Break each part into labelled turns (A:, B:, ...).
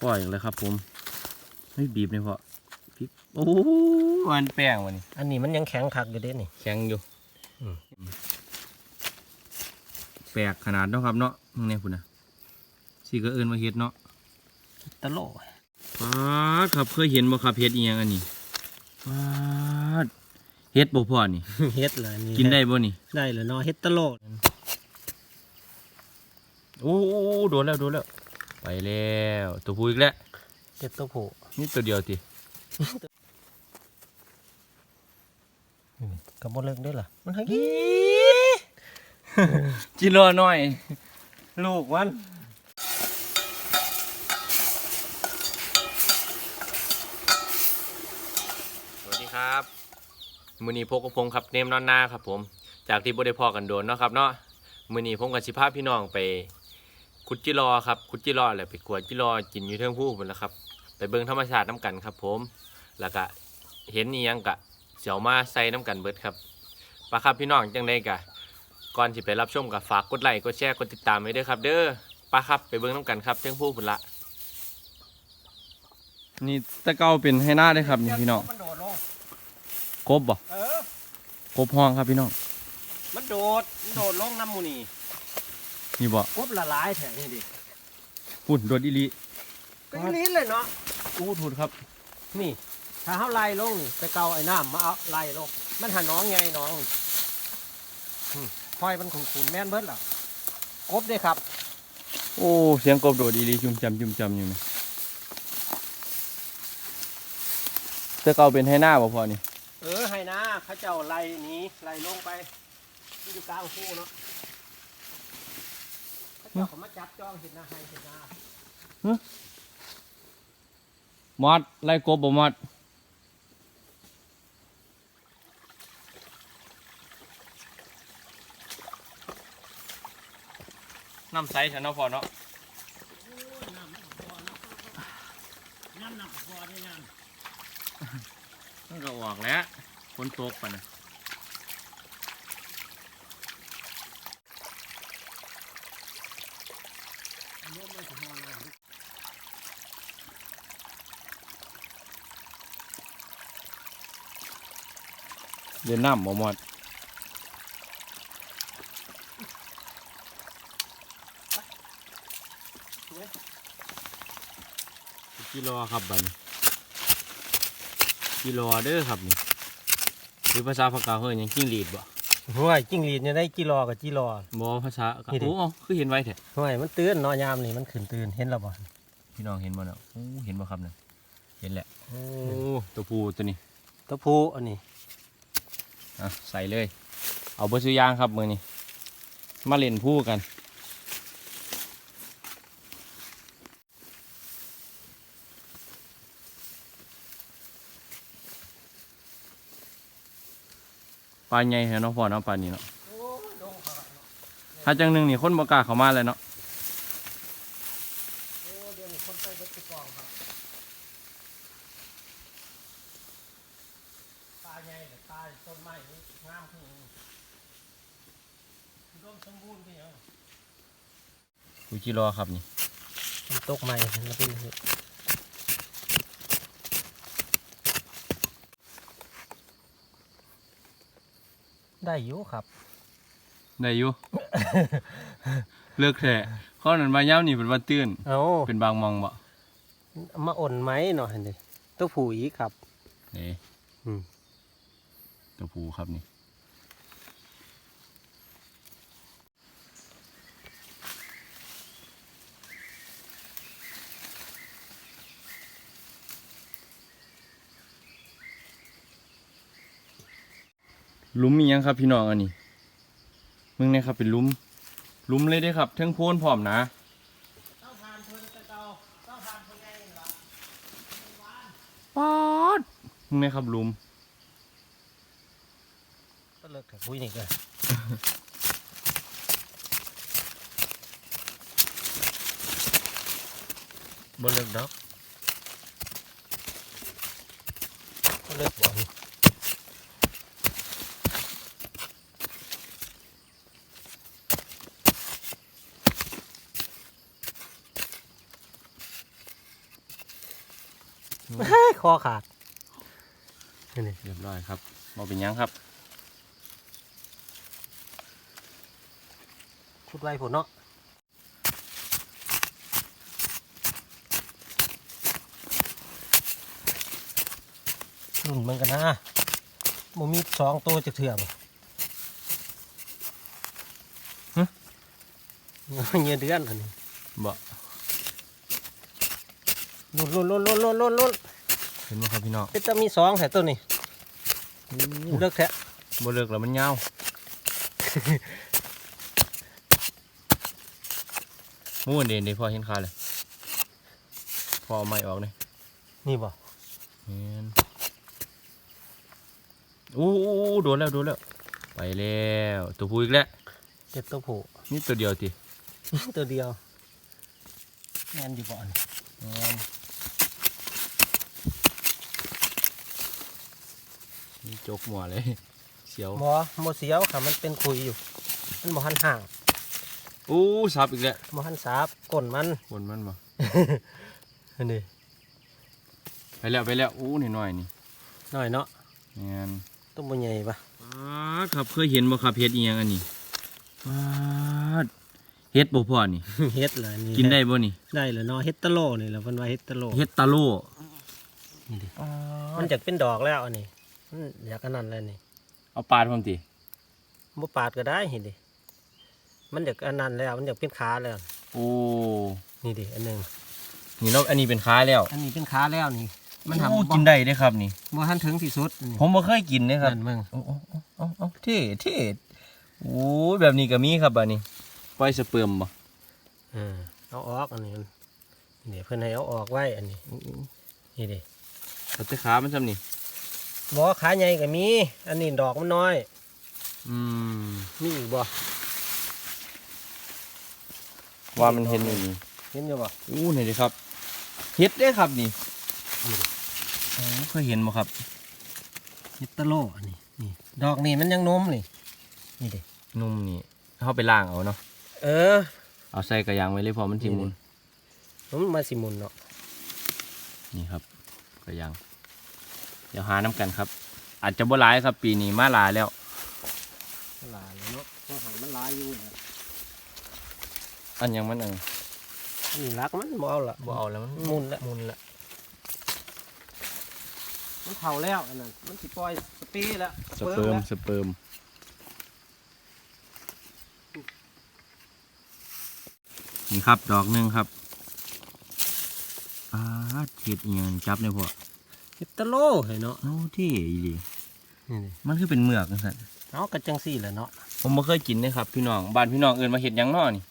A: พ่ออีกแล้วครับ ผมไม่บีบเลยพ่อพริกโอ้มันแป้งวะนี่
B: อันนี้มันยังแข็งคักอยู่เด้นี่
A: แข็งอยู่
B: อืม
A: แปลกขนาดเนาะครับเนาะมึงเนี่ยพุ่นนะสีก็เอินมาเฮ็ดเนาะ
B: ตะโล
A: ป้าดครับเคยเห็นบ่ครับเฮ็ดอีหยังอันนี้ป้าดเฮ็ดบ่พ่อนี่
B: เฮ็ดเลยนี่
A: กินได้บ่นี่
B: ได้เลยเนาะเฮ็ดตะโล
A: โอ้โอ้โอ้โดนแล้วโดนแล้ว ไปแล้วตัวผู้อีกแล้ว
B: เฮ็ดตัวผู้
A: นี่ตัวเดียวติ
B: ก็บ่เลิกได้อล่ะมันให้
A: จิรอหน่อย
B: ลูกมัน
A: สวัสดีครับมือนี้พกกับพงครับเนมนอนนาครับผม จากที่บ่ได้พอกันโดนเนาะครับเนาะมือนี้ผมกับสิพาพี่น้องไป ขุดจิรอครับขุดจิรอแหละไปกวดจิรอกินอยู่เทิงผู้พุ่นแหล้วครับ ไปเบิ่งธรรมชาติน้กันครับ ผม แล้วก็เห็นอีหยังกะเสียวมาใส่น้กันเบิดครับปะครับพี่น้องจังไดกะก่อนสิไปรับชมกับฝากกดไลค์กดแชร์กดติดตามไว้ด้วยครับ เด้อปะครับไปเบิ่งน้กันครับเทิงผู้พุ่นละนี่ตะเกาเป็นให้หน้าได้ครับนี่พี่น้อง
B: มันโดดลง
A: กบบ่
B: เออก
A: บห้องครับพี่น้อง
B: มันโดดมันโดดลงน้ำหมูนี่
A: นี่บ่
B: กบละลายแถวนี้ดิ
A: ปุ่นโดดอีหลี
B: ก็อย่างนี้เลยเนาะ
A: อู้ถูดครับ
B: นี่ถ้าเฮาไล่ลงนี่ไปเกาไอ้น้ำมาเอาไล่ลง มันหาน้องไงน้องอืมพลอยมันขุ่นๆแม่นเบิดล่ะกบเด้ครับ
A: โอ้เสียงกบโดดอีหลีจุ่มจำจุ่มจำอยู่ไหมตะเกาเป็นให้หน้าบ่พอนี่
B: เออให้นะเขาเจ้าไล่หนี้ไล่ลงไปที่อยู่กลางคู่เนาะ เขาเจ้าเขามาจับจ้องเห็นหน้าให้เห็นหน้าม
A: อดไล่กบบ่มอดน้ำใสฉันเนาะพอเนาะ
B: น้ำหนักพอได้ยัง
A: มันก็ออกแล้วฝนตกปะนะ
B: น้ำมันพอแล้ว
A: เดินน้ำบ่มอดกิโลครับบัดนกิโลเด้อครับนี่คือภาษาภาษาเฮ้ยยังกิ้งหรีดบ่
B: ห่วยจิ้งหรีดเนี่ยได้กิโลกับกิโล
A: บ่ภาษา
B: นี่ดิ
A: โอ้เอาคือเห็นไว้แท้
B: ห่วยมันตื่นเนอยามนี่มันขึ้นตื่นเห็นแล้วบ่
A: พี่น้องเห็นบ่เนาะโอ้เห็นบ่ครับเนี่ยเห็นแหละ
B: โอ้
A: โอ้ตัวผู้ตัวนี้
B: ตัวผู้อันนี้
A: อะใส่เลย เอาเบอร์ซื้อยางครับมือนี้มาเล่นผู้กันปลาใหญ่เหรอเนาะพ่อเนาะปลานี้เนาะ
B: โอ้ดงขาดเนาะ
A: ถ้าจังหนึ่งนี่คนบ่กล้าเข้ามาเลยเนาะ
B: โอ้เดี๋ยวนี้คนไปเบิดทุกกองครับตาใหญ่เนี่ยตาต้นไม้นี่งามขึ้นอุ ดมสมบูรณ์ขึ้นยัง
A: กูจิรอครับนี่
B: มันตกใหม่แล้วเป็นอย่างนี้ได้อยู่ครับ
A: ได้อยู่ เลือกแท้ข้อนั้นมาย้ำนี่เป็นว่าตื้น
B: เอา
A: เป็นบางมองบ่
B: มาอ่อนไหมหน่อยดิตัวผู้อีกครับ
A: นี่
B: อืม
A: ตัวผู้ครับนี่ ลุมมียังครับพี่น้องอันนี้มึงเนี่ยครับเป็นหลุมหลุมเลยเด้ครับเทั้งโพนพร้อมนะ
B: เต้าทานเพิ่นตะเกาเต้าทานเพิ่นไงล่ะ
A: ป๊อดมึงเนี่ยครับหลุม
B: ก็เลิกกับปุ้ยนี่ก็บ่เลิกดอกก็เลิกบ่นี่ เฮ้ย คอขาดนี่นี่
A: เรียบร้อยครับบ่เป็นหยังครับ
B: ขุดไว้ผลเนาะรุ่นมันกันนะมันมีสองตัวจะเถื่อมเงี้ยเดือนอันนี้
A: บ่
B: ลุ่นลุ่นลุ่นลุ่นลุ่นลุ่น ลุ่น
A: เห็นบ่ครับพี่น้อง
B: เป็นจะมีสองแถวตัวนี้เลิกแท้
A: บ่เลิกแล้วมันยาวโอ้เด่นเด่นพอเห็นขาเลยพอเอาไม้ออกเลย
B: นี่บ่
A: เห็นอู้อู้อู้โดนแล้วโดนแล้ว ไปแล้วตัวผู้อีกแล้ว
B: เจ็ดตัวผู้
A: นี่ตัวเดียวติ
B: ตัวเดียวแมนอยู่บ่อน
A: แม่น จกหมัวเลย เสียว
B: หมอโมเสียวค่ะมันเป็นคุยอยู่ มันบ่หันห่าง
A: อู้ซับอีกแล้ว
B: บ่หันสาบก้นมัน
A: บนมันบ่
B: อันนี้
A: ไปแล้วไปแล้วอู้นี่หน่อยนี่
B: น้อยเนาะ
A: แม่น
B: ตัวบ่ใหญ่ปะ
A: ปาดครับเคยเห็นบ่ครับเฮ็ดอีหยังอันนี้ปาดเฮ็ดบ่พ่อนี่
B: เฮ็ดเลยนี่
A: กินได้บ่นี่
B: ได้เลยเนาะเฮ็ดตะโลนี่แหละเพิ่นว่าเฮ็ดตะโล
A: เฮ็ดตะโล
B: นี่ดิ
A: ปา
B: มัน
A: ด
B: จะเป็นดอกแล้วอันนี้มัน อยากอันนั้นแล้วนี่
A: เอาปาดพร้อมติ
B: บ่ปาดก็ได้เห็นดิมันอยากอันนั้นแล้วมันอยากเป็นขาแล้ว
A: โอ้
B: นี่ดิอันหนึง
A: นี่เนาะอันนี้เป็นค้าแล้ว
B: อันนี้เป็นขาแล้วนี่ มันทำ
A: โอ้
B: บ่
A: กินได้เด้ครับนี่
B: บ่ทันถึงที่สุดนี่
A: ผมบ่เคยกินเด้ครับ
B: นั่นมึง
A: โอ้โอ้โอ้โอ้โอ้เท่เท่โอ้ยแบบนี้ก็มีครับบัดนี้ปล่อยสเปิร์มบ่
B: เออเอาออกอันนี้มันนี่เพิ่นให้เอาออกไว้อันนี้นี่ดิ
A: เอาแต่ขามันซ้ำนี่
B: บ่ขาใหญ่ก็มี อันนี้ดอกมันน้อย
A: อืม
B: มีอีกบ่
A: ว่ามันเห็นอยู่นี่
B: เห็นอยู่บ่
A: อู้นี่เด้ครับเฮ็ดเด้ครับนี่
B: นี่ดิ
A: โอ้เคยเห็นบ่ครับ
B: เฮ็ดตะโลอันนี้นี่ดอกนี่มันยังนมนี่นี่ดิ
A: นุ่มนี่เฮาไปล้างเอาเนาะ
B: เออ
A: เอาใส่กระยางไว้เลยพอมันสิหมุน
B: มันมาสิหมุนเนาะ
A: นี่ครับกระยาง เดี๋ยวหาน้ำกันครับ อาจจะบ่หลายครับ ปีนี้มาหลายแล้ว
B: หลายเนาะก็หันมันหลายอยู่นะ
A: อันยังมันเออ
B: นี่รักมันบ่เอาละ
A: บ่เอาแล้วมัน
B: หมุนละ
A: มุนละ
B: มันเฒ่าแล้วอันนั้นมันสิปล่อยสเปรย์แล้ว
A: สเปิร์ม
B: แล้ว
A: สเปิร์มนี่ครับ ดอกหนึงครับอ่าเห็ดอีหยังจับเนี่ยพอ
B: เฮ็ดตะโลเห็นเนาะ
A: โอ้ที่อี
B: นี่ดิ
A: มันคือเป็นเมือกนะครับ
B: เอากระจังซี่แหละเนาะ
A: ผมบ่เคยกินเลยครับพี่น้องบ้านพี่น้องเอิ้นมาเห็ดหยังนอนี่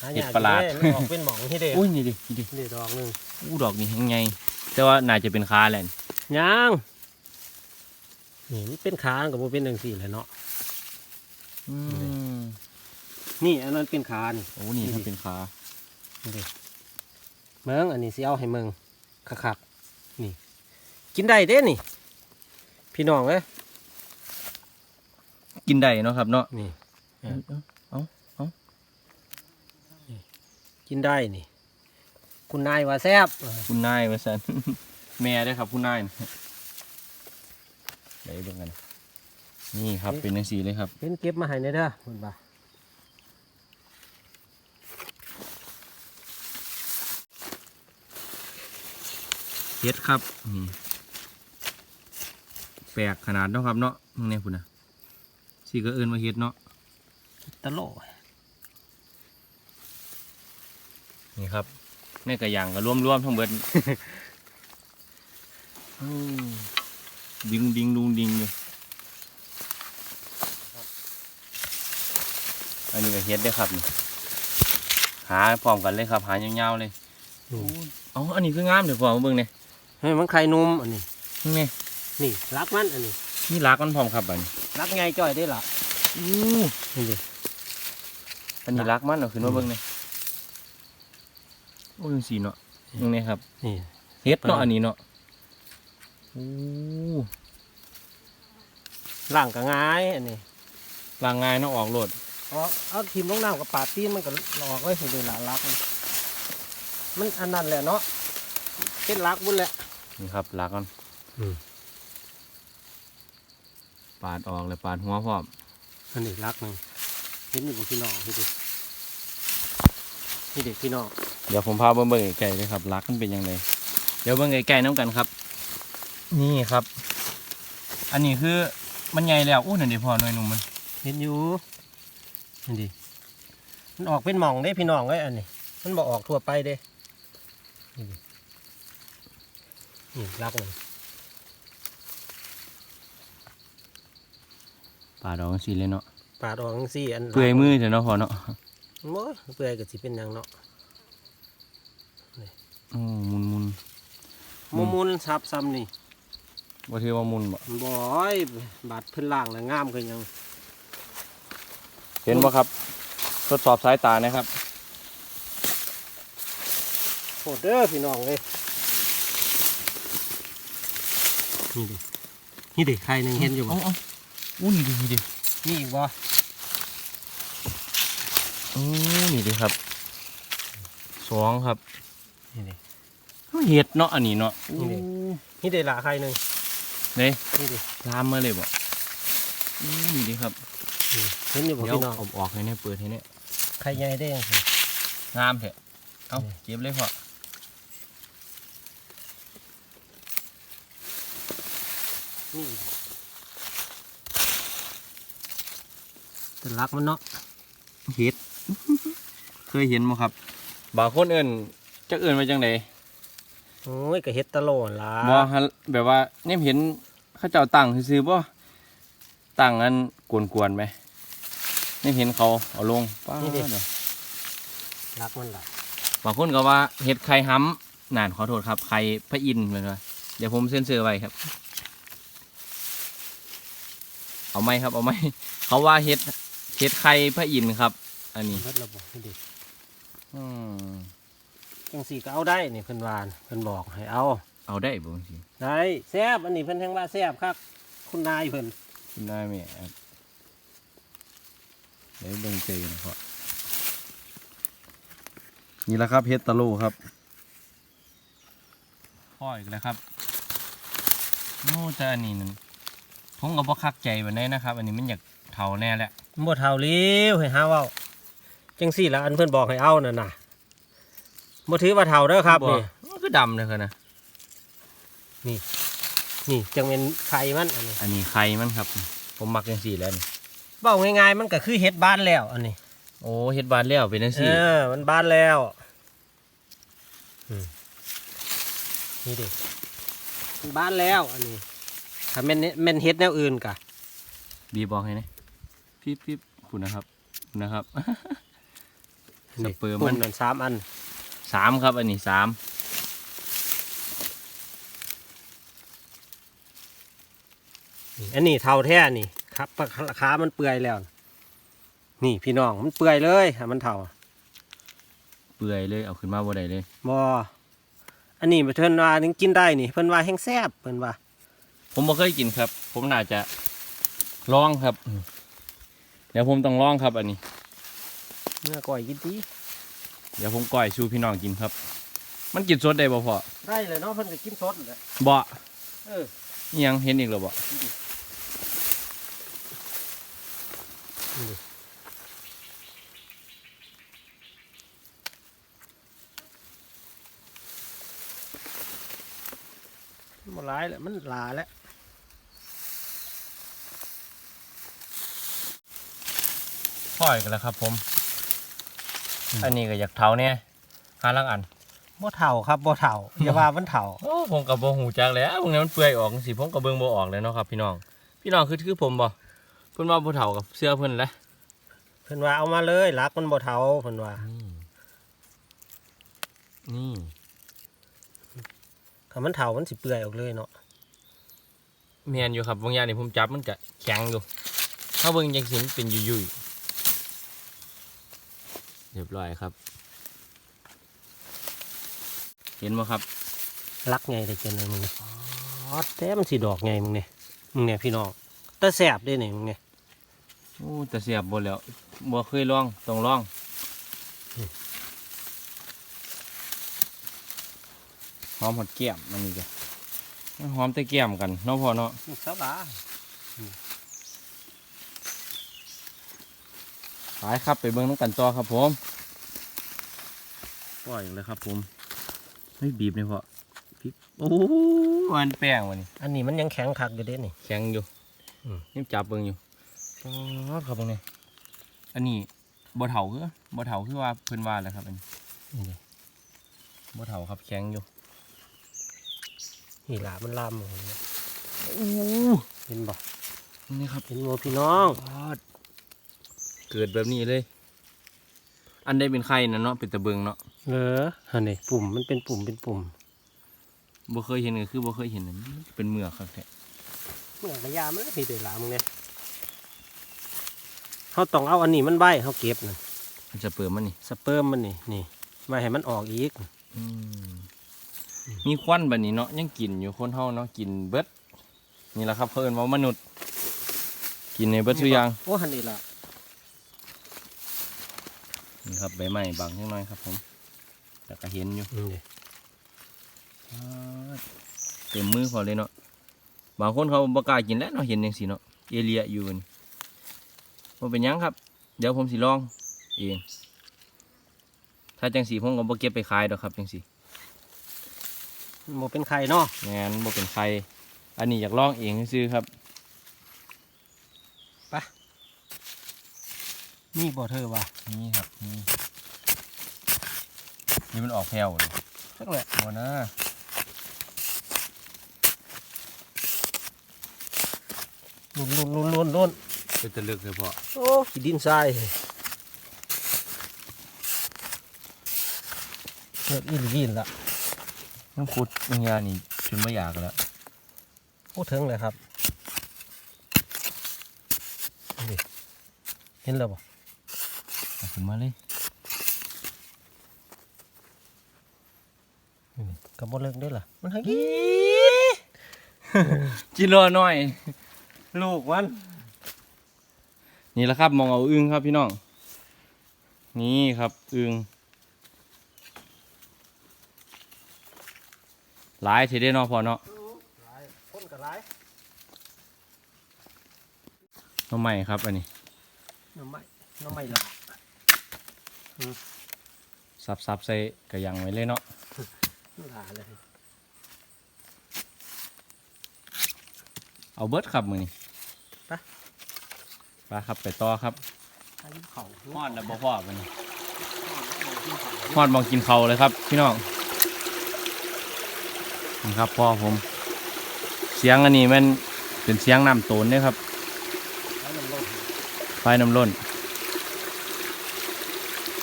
B: หา
A: เฮ็ด
B: ยาก
A: ประหลาด
B: อยู่เมันออกเป็นหมองที่เด้
A: อุ้ยนี่ดินี่ดิ
B: นี่ดอกหนึง
A: อู้ดอกนี่ยังไงแต่ว่าน่าจะเป็นคาแหละ
B: ยังนี่มันเป็นขากับบ่เป็นจังซี่แหละเนาะ
A: อืม
B: นี่อันนั้นเป็นขานี่
A: โอ้นี่
B: นี่
A: ครับ
B: ดิ
A: เป็นคา
B: เมืองอันนี้สิเอาให้เมืองคักๆ กินได้เด้นี่ พี่น้องเอ้ย
A: กินได้เนาะครับเนาะ
B: นี่
A: เอ้า
B: กินได้นี่ คุณนายว่าแซ่บ
A: คุณนายว่าซั่นแม่ได้อครับคุณนายนะได้เบิ่งกัน นี่ครับเป็นจังซี่เลยครับ
B: เป็นเก็บมาให้ในเด้อคุณบ่า
A: เฮ็ดครับนี่ แปลกขนาดเนาะครับเนาะมึงเนี่ยคุณนะสิก็เอิ้นว่าเฮ็ดเนาะ
B: ตะโล
A: นี่ครับในกระยางก็รวมๆทั้งเบิดอืมดิงดิงดุงดิงอยู่อันนี้ก็เฮ็ดได้อครับนี่หาพร้อมกันเลยครับ หายาวๆเลยอ๋ออันนี้คืองามเดี๋ยวพอมาเบิ่งเนี่ย
B: ให้มันไข่นุ่มอันนี้
A: นี่
B: นี่รักมันอันนี้
A: นี่รักมันพร้อมครับอันนี้
B: รักไงจ้อยได้ล่ะ
A: อู้
B: นี่ดิ
A: อันนี้รักมันเอาขึ้นมาเบิ่งเนี่ยโอ้ยสีเนาะมึงเนี่ยครับ
B: นี่
A: เฮ็ดเนาะ
B: ไป
A: อันนี้เนาะโอ้
B: ล่างก็ง่ายอันนี้
A: ลางง่ายเนาะออกโลด
B: เอาเอาทีมลงน้ำกับปาดตีนมันก็ออกไว้ให้ดูหละรักมันมันอันนั้นแหละเนาะเป็นรักบุญแหละ
A: นี่ครับลักมัน
B: อืม
A: ปาดออกเลยปาดหัวพร้อม
B: อันนี้รักหนึ่งเห็นอยู่บนพี่น้องนี่ดินี่เด็กพี่น้อง
A: เดี๋ยวผมพาเบิ่งเบิ่งไก่เลยครับลักมันเป็นยังไงเดี๋ยวเบิ่งไก่ๆน้ำกันครับ นี่ครับ อันนี้คือมันใหญ่แล้วอู้นั่นดิพ่อหน่วยหนุ่มมัน
B: เห็นอยู่นี่ดิมันออกเป็นหม่องได้พี่น้องไอ้ยอันนี้ มันบอกออกทั่วไปเด้นี่ดินี่รักหนึ่ง
A: ปาดออกสีเลยเนาะ
B: ปาดออกจังซี่อัน
A: เปื่อยมือเถอะเนาะพ่อเนาะ
B: โอ้ยเปื่อยก็สิเป็นหยังเนาะ
A: โอ้มุนมุน
B: มุมมุนซับซ้ำนี่
A: ว่าถือว่ามุนบ่
B: บอยบาดเพื้นล่างแล้วงามคือหยัง
A: เห็นบ่ครับ ทดสอบสายตานะครับ
B: โหดเด้อพี่น้องเลยนี่ดินี่ดิใครหนึ่งเห็นอยู่บ่
A: เอาเอาอู้นี่ดินี่ดิ
B: นี่อีกบ่
A: อู้นี่ดิครับสองครับ
B: นี่ดิ
A: เห็ดเนาะอันนี้เนาะ
B: นี่ดินี่ดิละใครหนึ่ง
A: เด้
B: นี่ดิ
A: ลามมาเลยบ่อู้นี่ดิครับ
B: นี่เห็นอยู่บ่
A: เดี๋ยว
B: พี่น้อง
A: เอาออกให้เนี่ยเปิดให้เนี่ย
B: ใครใหญ่ได้ยังสิ
A: งามเถอะเอา
B: นี่
A: เก็บเลยพ่อ
B: นี่ แต่รักมันเนาะ
A: เห็ด เคยเห็นบ่ครับ บางคนเอื่นจักเอื่นมาจังได
B: โอ้ยก็เฮ็ดตะโลนล่ะ
A: บ่ฮะแบบว่าเนี่ยเห็นเขาเจ้าตั้งซื่อๆบ่ตั้งอันกวนๆไหมเนี่ยเห็นเขาเอาลงป้าดเด้อ
B: รักมันล่ะ
A: บางคนก็ว่าเห็ดไข่ห้ำนั่นขอโทษครับไข่พระอินทร์เหมือนว่าเดี๋ยวผมเซ็นเซอร์ไว้ครับ เอาไหมครับ เอาไหมเขาว่าเห็ดเห็ดไข่พระอินทร์ครับ อันนี้
B: เฮ็ดระบบนี่ดิ
A: อืม
B: จังสี่ก็เอาได้นี่เพิ่นวานะเพิ่นบอกให้เอา
A: เอาได้บ่จริง
B: ได้แซ่บอันนี้เพิ่นแทงว่าแซ่บครับคุณนายเพิ่น
A: คุณได้ไหมครับเดี๋ยวเบิ่งเจอนะพ่อนี่แหละครับเฮ็ดตะโลครับพ่ออีกแล้วครับโน่แต่อันนี้นั่นผมก็บ่คักใจแบบนี้นะครับ อันนี้มันอยากเท่าแน่แหละ
B: บ่เท่าเลี้ยวให้หาเว้าจังสี่ละอันเพิ่นบอกให้เอานั่นน่ะบ่ถือว่าเท่าเด้อครับนี่
A: มันก็ดำเลยครับนะ
B: นี่จังเป็นไข่มันอันนี้
A: อันนี้ไข่มันครับ ผมมักจังสี่แล้วนี่
B: เว้าง่ายๆมันก็คือเฮ็ดบ้านแล้ว อันนี้
A: โอ้เฮ็ดบานแล้วเป็นจัง
B: เอ
A: สี่
B: อมันบ้านแล้วอืมนี่ดิมันบ้านแล้วอันนี้ถ้าแม่นแม่นเฮ็ดแนวอื่นกะ
A: บีบอกให้นะ พี่พี่คุณนะครับนะครับสเปิร์มมัน
B: ปุ่นั่นสามอัน
A: สามครับ อันนี้สาม
B: อันนี้เท่าแท้นี่ครับขามันเปื่อยแล้ว นี่พี่น้องมันเปื่อยเลยมันเท่า
A: เปื่อยเลยเอาขึ้นมาบ่ได้เลย
B: บออันนี้เพิ่นว่านึงกินได้นี่ เพิ่นว่าแห้งแซ่บเพิ่นว่า
A: ผมบ่เคยกินครับ ผมน่าจะลองครับ เดี๋ยวผมต้องลองครับอันนี้
B: เมื่อก่อยกินดี
A: เดี๋ยวผมก่อยชูพี่น้องกินครับ มันกินสดได้บ่พอ
B: ได้เลยเนาะเพิ่นก็กินสดเลย
A: บ่
B: เออ
A: อิหยังเห็นอีกแล้วบ่
B: มันร้ายแล้วมันลาแล้ว
A: พ่อยกันแล้วครับ ผม อันนี้ก็อยากเท่าเนี่ยหาลังอัน
B: บ่เท่าครับบ่เท่าอย่าว่ามันเท่า
A: โอ้ผมกับบ่หูจักแล้วพวกนี้มันเปื่อยออกสิผมกับเบิ่งบ่ออกเลยเนาะครับ พี่น้อง พี่น้องคือคือผมบ่เพิ่นว่าบ่เท่ากับเสื้อเพิ่นแหละ
B: เพิ่นว่าเอามาเลยรักมันบ่เท่าเพิ่นว่า
A: นี่นี่
B: ถ้ามันเท่ามันสิเปื่อยออกเลยเนาะ
A: แม่นอยู่ครับบางอย่างนี่ผมจับมันก็แข็งอยู่ ถ้าเบิ่งจังสิมันเป็นยุ่ยๆ เรียบร้อยครับ เห็นบ่ครับ
B: รักไงแต่เจนเลยมึงนี่อ๋อแต่มันสิดอกไงมึงเนี่ยมึงเนี่ยพี่น้องแต่แซ่บเด้นี่มึงเนี่ย
A: โอ้แต่เสียบบ่แล้วบ่เคยลองต้องลอง
B: อืม
A: หอมหดเกียมมันนี่จ้ะมันหอมแต่แก้มกันเนาะพ่อเนาะ
B: ลูกสาวบา
A: ไปครับไปเบิ่งน้ำกันต่อครับผมปล่อยเลยครับผมไม่บีบเลยพ่อพริกโอ้โหมันแป้งวะนี่
B: อันนี้มันยังแข็งคักอยู่เด้นี่
A: แข็งอยู่
B: อืม
A: นี่จับเบิ่งอยู่อ๋อครับผมเนี่ยอันนี้บ่เถาคือบ่เถาคือว่าเพิ่นว่าแหละครับอันนี้
B: นี่
A: บ่เถาครับแข็งอยู่
B: นี่ล่ะมันลามของเนี่ย
A: โอ้
B: เห็นบ่
A: นี่ครับ
B: เห็นโมพี่น้อง
A: ปาด เกิดแบบนี้เลย อันได้เป็นไข่นะเนาะเป็นตะเบิงเนาะ
B: เอออันนี้ปุ่มมันเป็นปุ่มเป็นปุ่ม
A: บ่เคยเห็นก็คือบ่เคยเห็นอันนี้เป็นเมือกครับแท้
B: เมื่อกระยามันก็มีแต่หลามมึงเนี่ยเขาต้องเอาอันนี้มันใบเขาเก็บนะ
A: มันจะเปิดมันนี่
B: สเปิร์มมันนี่นี่ไม่ให้มันออกอีก
A: อืมมีควันแบบนี้เนาะยังกินอยู่คนเฮาเนาะกินเบิดนี่แหละครับเพิ่นว่ามนุษย์ กินในเบิดทุกอย่าง
B: โอ้หันนี่ล่ะ
A: นี่ครับใบไม้บางจังน้อยครับผมแต่ก็เห็นอยู่
B: นี่
A: ปาดเต็มมือพอเลยเนาะบางคนเขาบ่กล้ากินแล้วเนาะเห็นจังซี่เนาะเอเลียอยู่นี่บ่เป็นหยังครับ เดี๋ยวผมสิลองเองถ้าจังสีผมก็บ่เก็บไปขายดอกครับจังสี
B: โมเป็นไข่เนาะ
A: งานบ่เป็นใครอันนี้อยากลองเองซื้อๆครับ
B: นี่บ่เธอว่ะ
A: นี่ครับนี่นี่มันออกแผ่วเลย
B: สักแหละ
A: บ่นะ
B: ลุนลุนลุนลุนลุน
A: เป็นตะลึกเลยพ่อ
B: โอ้ขี้ดินทรายเกิดอีหลีอินละ
A: มันขุดมันยานี่จนไม่อยากแล้ว
B: พูดถึงเลยครับนี่เห็นแล้วบ่
A: เอา ขึ้นมาเลย
B: นี่กับบ่เลิกได้อล่ะ มันหักอี
A: จิรอหน่อย
B: ลูกมัน
A: นี่แหละครับ มองเอาอึ้งครับพี่น้อง นี่ครับอึ้งหลายทีได้เนาะพอเนาะ
B: คนกับไร
A: น้องใหม่ครับอันนี้
B: น้ำไม่น้ำไม่ละ
A: สับสับๆใส่กระยังไว้เลยเนาะ
B: ลาเลย
A: เอาเบิดครับมือนี่
B: ไป
A: ไปครับไปต่อครับ
B: อายุเขา
A: ฮอดแล้วบ่พอมันนี่ฮอดมองกินเขาวเลยครับ พี่น้องนี่ครับพ่อผม เสียงอันนี้มันเป็นเสียงน้ำโตนเด้ครับ
B: แล้วมันลง
A: ไฟน้ำล้น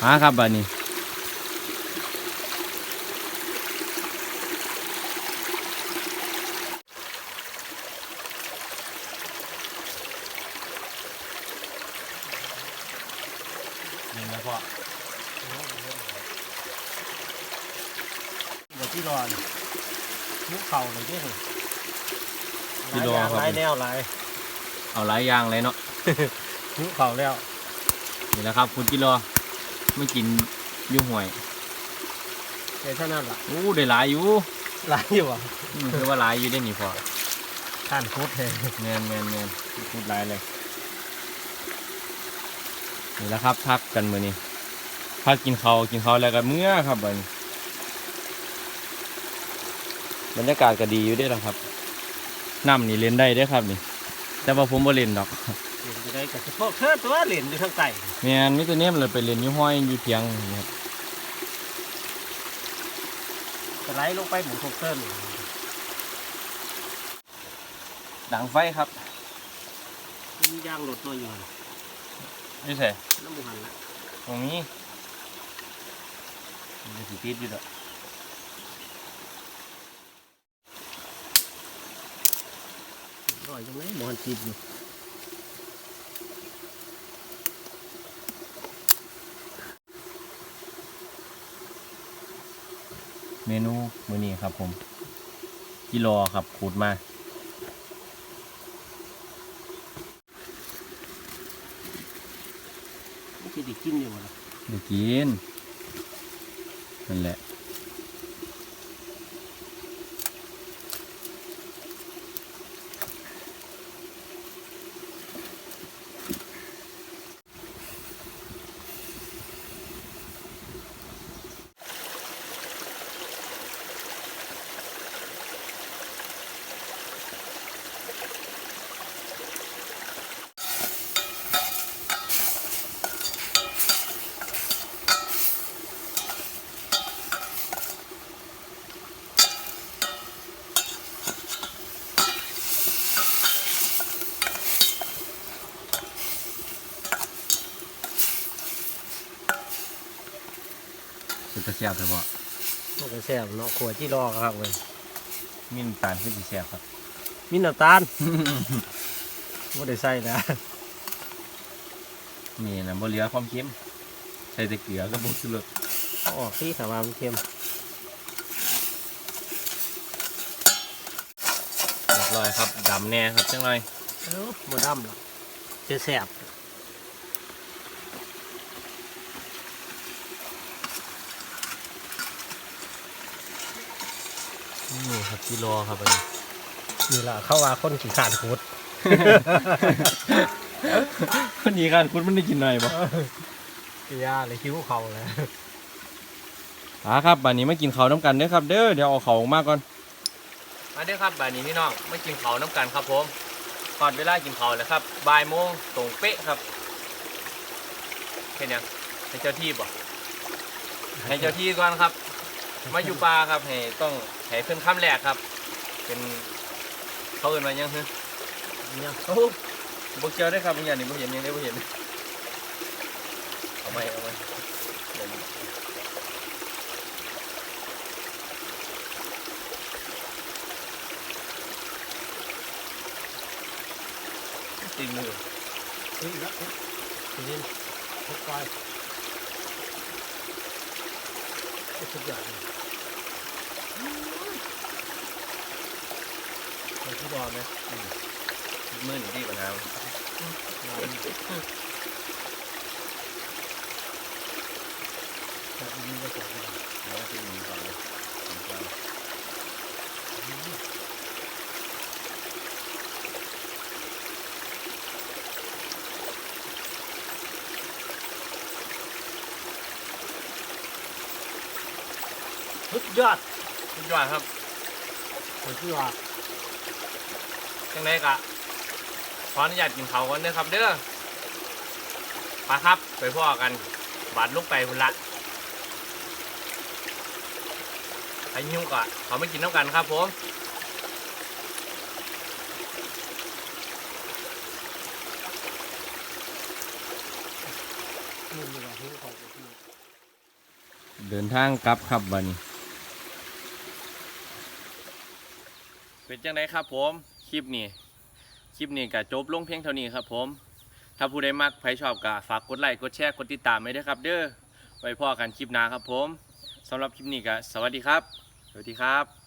A: หาครับบัดนี้นี่นะพ่อ
B: เดี๋ยวที่รอนยุคเข่าเลยเด้อ
A: ที่รอครับ
B: หลายแนวหลาย
A: เอาหลายอย่างเลยเนาะ
B: ยุคเข่าแล้ว
A: นี่แหละครับ คุณกิโล ไม่กินอยุ่ห่วย
B: เดี๋ยวเท่านั้นล่ะ
A: อู้ได้หลายอยู่
B: หลายอยู่อะ
A: อืมคือว่าหลายอยู่ได้นี่พอ
B: ท่านโคตรแทน
A: แมนแมนแมนพูดหลายเลยนี่แหละครับ พักกันมื้อนี้พักกินข้าวกินข้าวแล้วก็เมื่อครับบัดนี้บรรยากาศก็ดีอยู่เด้อล่ะครับน้ำนี่เล่นได้เด้อครับนี่ แต่ว่าผมบ่เล่นดอก
B: เห็นจะได้กับพวกเธอตัวเหรียญอยู่ทางใต้
A: แม่นมีแต่เนี้ยมันเลยไปเล่นอยู่ห้อยอยู่เทียงนี่ครับ
B: จะไหลลงไปหมุนพวกเธอนี่
A: ดังไฟครับ
B: มียางหลุดตัวอยู่
A: นี่ใส่
B: น้ำมันหันละ
A: ตรงนี้มันจะสิติดอยู่ดอก
B: ร่อยตรงไหนหมอนติดอยู่
A: เมนูมื้อนี้ครับผมกิโลครับขูดมา
B: ไม่คิดจะกินอยู่ล่ะ
A: เดี๋ยวกินนั่นแหละ จะแซ่บเฉพาะ
B: มันก็แซ่บเนาะขวดที่รอครับเว้ย
A: มีน้ำตาลคือสิแซ่บครับ
B: มีน้ำตาลบ่ได้ใส่นะ
A: นี่นะบ่เหลือความเค็มใส่แต่เกลือก็บ่สุด
B: เอาออกที่ถ้าว่ามันเค็ม
A: เรียบร้อยครับดำแน่ครับจังหน่อย
B: เอ้าบ่ดำหรอกจะแซ่บ
A: ครับกิโลครับอันนี้
B: นี่ล่ะเขาว่าคนขี้ขานขุด
A: คนนี้กันคุณมันได้กินหน่อยบ่
B: ยาเลยคิ้วเขาแล้ว
A: อ่าครับบัดนี้มากินข้าวน้ำกันเด้อครับ เด้อเดี๋ยวเอาข้าวออกมาก่อน มาเด้อครับบัดนี้พี่น้องมากินข้าวน้ำกันครับผมก่อนเวลากินข้าวแล้วครับบ่ายโมงตรงเป๊ะครับเห็นยังให้เจ้าที่บ่ให้เจ้าที่ก่อนครับ มาอยู่ป่าครับให้ต้อง ให้เพิ่นคำแรกครับ เป็นเขาเอื่นมายังฮึ
B: เนี่ย
A: โอ้บ่เกี่ยวได้ครับบางอย่างนี่บ่เห็นยังได้บ่เห็นเอาไปเอาไปเดี๋ยวตีมือ
B: นี่ละนี่ทุกไปทุกอย่าง เลยเอาที่รอไหม
A: มือหนึ่งที่ปัญหา
B: นี่ก็สวยดี
A: แล้วที่มือก่อนเลยมือก่อน
B: สุดยอด
A: สุดยอดครับ
B: สุดยอด
A: จังไดกะขออนุญาตกินเขาก่อนเด้อครับ เด้อไปครับไปพ่อกันบาดลูกไปพุ่นละไอ้ยุ่งกะเขาไม่กินน้ำกันครับผมเดินทางกลับครับบัดนี้ เป็นจังไดครับผม คลิปนี้ คลิปนี้ก็จบลงเพียงเท่านี้ครับผม ถ้าผู้ใดมักใครชอบก็ฝากกดไลค์ กดแชร์ กดติดตามไว้ด้วยครับ เด้อ ไว้พ่อกันคลิปหน้าครับผมสำหรับคลิปนี้ก็สวัสดีครับ สวัสดีครับ